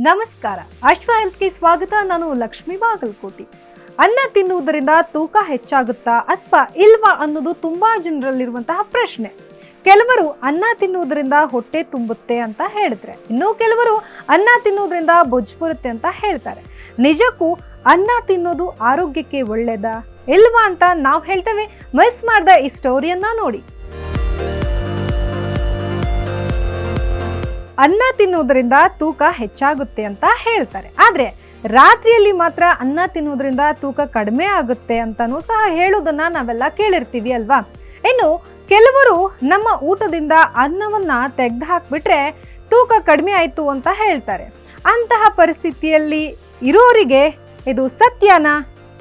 ನಮಸ್ಕಾರ. ಅಶ್ವ ಹೆಲ್ತ್ಗೆ ಸ್ವಾಗತ. ನಾನು ಲಕ್ಷ್ಮಿ ಬಾಗಲಕೋಟಿ. ಅನ್ನ ತಿನ್ನುವುದರಿಂದ ತೂಕ ಹೆಚ್ಚಾಗುತ್ತಾ ಅಥವಾ ಇಲ್ವಾ ಅನ್ನೋದು ತುಂಬಾ ಜನರಲ್ಲಿರುವಂತಹ ಪ್ರಶ್ನೆ. ಕೆಲವರು ಅನ್ನ ತಿನ್ನುವುದರಿಂದ ಹೊಟ್ಟೆ ತುಂಬುತ್ತೆ ಅಂತ ಹೇಳಿದ್ರೆ. ಇನ್ನು ಕೆಲವರು ಅನ್ನ ತಿನ್ನುವುದರಿಂದ ಬೊಜ್ಜು ಬರುತ್ತೆ ಅಂತ ಹೇಳ್ತಾರೆ. ನಿಜಕ್ಕೂ ಅನ್ನ ತಿನ್ನೋದು ಆರೋಗ್ಯಕ್ಕೆ ಒಳ್ಳೇದಾ? ಇಲ್ವಾ ಅಂತ ನಾವು ಹೇಳ್ತೇವೆ. ಮಿಸ್ ಮಾಡಿದ ಈ ಸ್ಟೋರಿಯನ್ನ ನೋಡಿ. ಅನ್ನ ತಿನ್ನುವುದರಿಂದ ತೂಕ ಹೆಚ್ಚಾಗುತ್ತೆ ಅಂತ ಹೇಳ್ತಾರೆ. ಆದ್ರೆ ರಾತ್ರಿಯಲ್ಲಿ ಮಾತ್ರ ಅನ್ನ ತಿನ್ನುವುದರಿಂದ ತೂಕ ಕಡಿಮೆ ಆಗುತ್ತೆ ಅಂತಾನೂ ಸಹ ಹೇಳೋದನ್ನ ನಾವೆಲ್ಲ ಕೇಳಿರ್ತೀವಿ ಅಲ್ವಾ? ಇನ್ನು ಕೆಲವರು ನಮ್ಮ ಊಟದಿಂದ ಅನ್ನವನ್ನ ತೆಗ್ದು ಹಾಕ್ಬಿಟ್ರೆ ತೂಕ ಕಡಿಮೆ ಆಯ್ತು ಅಂತ ಹೇಳ್ತಾರೆ. ಅಂತಹ ಪರಿಸ್ಥಿತಿಯಲ್ಲಿ ಇರೋರಿಗೆ ಇದು ಸತ್ಯನ?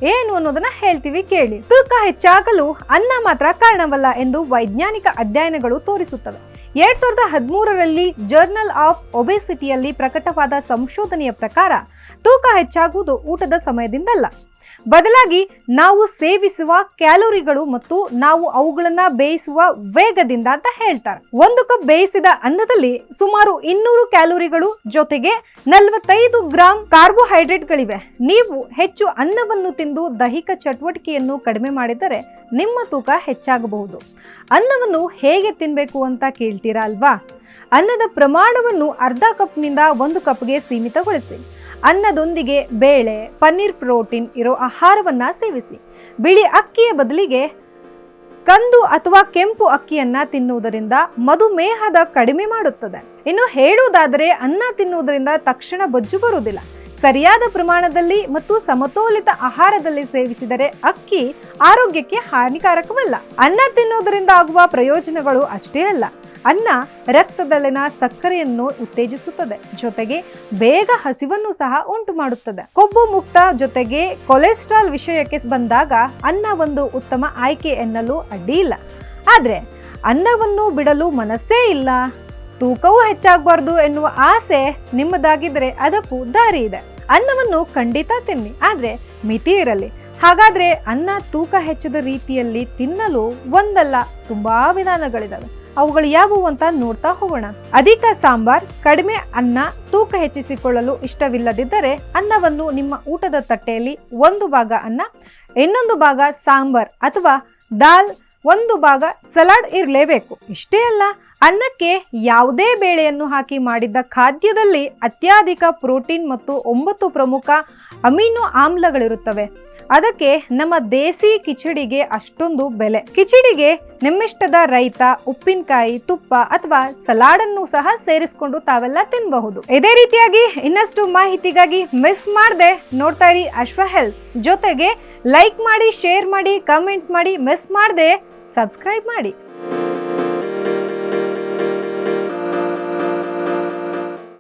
ಏನು ಅನ್ನೋದನ್ನ ಹೇಳ್ತೀವಿ ಕೇಳಿ. ತೂಕ ಹೆಚ್ಚಾಗಲು ಅನ್ನ ಮಾತ್ರ ಕಾರಣವಲ್ಲ ಎಂದು ವೈಜ್ಞಾನಿಕ ಅಧ್ಯಯನಗಳು ತೋರಿಸುತ್ತವೆ. ಎರಡ್ ಸಾವಿರದ ಹದಿಮೂರರಲ್ಲಿ ಜರ್ನಲ್ ಆಫ್ ಒಬೆಸಿಟಿಯಲ್ಲಿ ಪ್ರಕಟವಾದ ಸಂಶೋಧನೆಯ ಪ್ರಕಾರ ತೂಕ ಹೆಚ್ಚಾಗುವುದು ಊಟದ ಸಮಯದಿಂದಲ್ಲ. ಬದಲಾಗಿ ನಾವು ಸೇವಿಸುವ ಕ್ಯಾಲೋರಿಗಳು ಮತ್ತು ನಾವು ಅವುಗಳನ್ನ ಬೇಯಿಸುವ ವೇಗದಿಂದ ಅಂತ ಹೇಳ್ತಾರೆ. ಒಂದು ಕಪ್ ಬೇಯಿಸಿದ ಅನ್ನದಲ್ಲಿ ಸುಮಾರು ಇನ್ನೂರು ಕ್ಯಾಲೋರಿಗಳು ಜೊತೆಗೆ ನಲವತ್ತೈದು ಗ್ರಾಂ ಕಾರ್ಬೋಹೈಡ್ರೇಟ್ಗಳಿವೆ. ನೀವು ಹೆಚ್ಚು ಅನ್ನವನ್ನು ತಿಂದು ದೈಹಿಕ ಚಟುವಟಿಕೆಯನ್ನು ಕಡಿಮೆ ಮಾಡಿದರೆ ನಿಮ್ಮ ತೂಕ ಹೆಚ್ಚಾಗಬಹುದು. ಅನ್ನವನ್ನು ಹೇಗೆ ತಿನ್ನಬೇಕು ಅಂತ ಕೇಳ್ತೀರಾ ಅಲ್ವಾ? ಅನ್ನದ ಪ್ರಮಾಣವನ್ನು ಅರ್ಧ ಕಪ್ನಿಂದ ಒಂದು ಕಪ್ಗೆ ಸೀಮಿತಗೊಳಿಸಿ. ಅನ್ನದೊಂದಿಗೆ ಬೇಳೆ, ಪನ್ನೀರ್ ಪ್ರೋಟೀನ್ ಇರೋ ಆಹಾರವನ್ನು ಸೇವಿಸಿ. ಬಿಳಿ ಅಕ್ಕಿಯ ಬದಲಿಗೆ ಕಂದು ಅಥವಾ ಕೆಂಪು ಅಕ್ಕಿಯನ್ನ ತಿನ್ನುವುದರಿಂದ ಮಧುಮೇಹದ ಕಡಿಮೆ ಮಾಡುತ್ತದೆ. ಇನ್ನು ಹೇಳುವುದಾದರೆ ಅನ್ನ ತಿನ್ನುವುದರಿಂದ ತಕ್ಷಣ ಬೊಜ್ಜು ಬರುವುದಿಲ್ಲ. ಸರಿಯಾದ ಪ್ರಮಾಣದಲ್ಲಿ ಮತ್ತು ಸಮತೋಲಿತ ಆಹಾರದಲ್ಲಿ ಸೇವಿಸಿದರೆ ಅಕ್ಕಿ ಆರೋಗ್ಯಕ್ಕೆ ಹಾನಿಕಾರಕವಲ್ಲ. ಅನ್ನ ತಿನ್ನುವುದರಿಂದ ಆಗುವ ಪ್ರಯೋಜನಗಳು ಅಷ್ಟೇ ಅಲ್ಲ. ಅನ್ನ ರಕ್ತದಲ್ಲಿನ ಸಕ್ಕರೆಯನ್ನು ಉತ್ತೇಜಿಸುತ್ತದೆ. ಜೊತೆಗೆ ಬೇಗ ಹಸಿವನ್ನು ಸಹ ಉಂಟು ಮಾಡುತ್ತದೆ ಕೊಬ್ಬು ಮುಕ್ತ ಜೊತೆಗೆ ಕೊಲೆಸ್ಟ್ರಾಲ್ ವಿಷಯಕ್ಕೆ ಬಂದಾಗ ಅನ್ನ ಒಂದು ಉತ್ತಮ ಆಯ್ಕೆ ಎನ್ನಲು ಅಡ್ಡಿ ಇಲ್ಲ. ಆದ್ರೆ ಅನ್ನವನ್ನು ಬಿಡಲು ಮನಸ್ಸೇ ಇಲ್ಲ. ತೂಕವೂ ಹೆಚ್ಚಾಗಬಾರ್ದು ಎನ್ನುವ ಆಸೆ ನಿಮ್ಮದಾಗಿದ್ರೆ ಅದಕ್ಕೂ ದಾರಿ ಇದೆ. ಅನ್ನವನ್ನು ಖಂಡಿತ ತಿನ್ನಿ, ಆದರೆ ಮಿತಿ ಇರಲಿ. ಹಾಗಾದ್ರೆ ಅನ್ನ ತೂಕ ಹೆಚ್ಚದ ರೀತಿಯಲ್ಲಿ ತಿನ್ನಲು ಒಂದಲ್ಲ, ತುಂಬಾ ವಿಧಾನಗಳಿದಾವೆ. ಅವುಗಳು ಯಾವುವು ಅಂತ ನೋಡ್ತಾ ಹೋಗೋಣ. ಅಧಿಕ ಸಾಂಬಾರ್, ಕಡಿಮೆ ಅನ್ನ, ತೂಕ ಹೆಚ್ಚಿಸಿಕೊಳ್ಳಲು ಇಷ್ಟವಿಲ್ಲದಿದ್ದರೆ ಅನ್ನವನ್ನು ನಿಮ್ಮ ಊಟದ ತಟ್ಟೆಯಲ್ಲಿ ಒಂದು ಭಾಗ ಅನ್ನ, ಇನ್ನೊಂದು ಭಾಗ ಸಾಂಬಾರ್ ಅಥವಾ ದಾಲ್ ಒಂದು ಭಾಗ ಸಲಾಡ್ ಇರಲೇಬೇಕು. ಇಷ್ಟೇ ಅಲ್ಲ, ಅನ್ನಕ್ಕೆ ಯಾವುದೇ ಬೇಳೆಯನ್ನು ಹಾಕಿ ಮಾಡಿದ್ದ ಖಾದ್ಯದಲ್ಲಿ ಅತ್ಯಧಿಕ ಪ್ರೋಟೀನ್ ಮತ್ತು ಒಂಬತ್ತು ಪ್ರಮುಖ ಅಮೀನೋ ಆಮ್ಲಗಳಿರುತ್ತವೆ. ಅದಕ್ಕೆ ನಮ್ಮ ದೇಸಿ ಕಿಚಡಿಗೆ ಅಷ್ಟೊಂದು ಬೆಲೆ. ಕಿಚಡಿಗೆ ನಿಮ್ಮಿಷ್ಟದ ರೈತ, ಉಪ್ಪಿನಕಾಯಿ, ತುಪ್ಪ ಅಥವಾ ಸಲಾಡನ್ನು ಸಹ ಸೇರಿಸಿಕೊಂಡು ತಾವೆಲ್ಲ ತಿನ್ನಬಹುದು ಇದೇ ರೀತಿಯಾಗಿ ಇನ್ನಷ್ಟು ಮಾಹಿತಿಗಾಗಿ ಮಿಸ್ ಮಾಡದೆ ನೋಡ್ತಾ ಇರಿ ಅಶ್ವ ಹೆಲ್ತ್. ಜೊತೆಗೆ ಲೈಕ್ ಮಾಡಿ, ಶೇರ್ ಮಾಡಿ, ಕಮೆಂಟ್ ಮಾಡಿ ಮಿಸ್ ಮಾಡದೆ ಸಬ್ಸ್ಕ್ರೈಬ್ ಮಾಡಿ.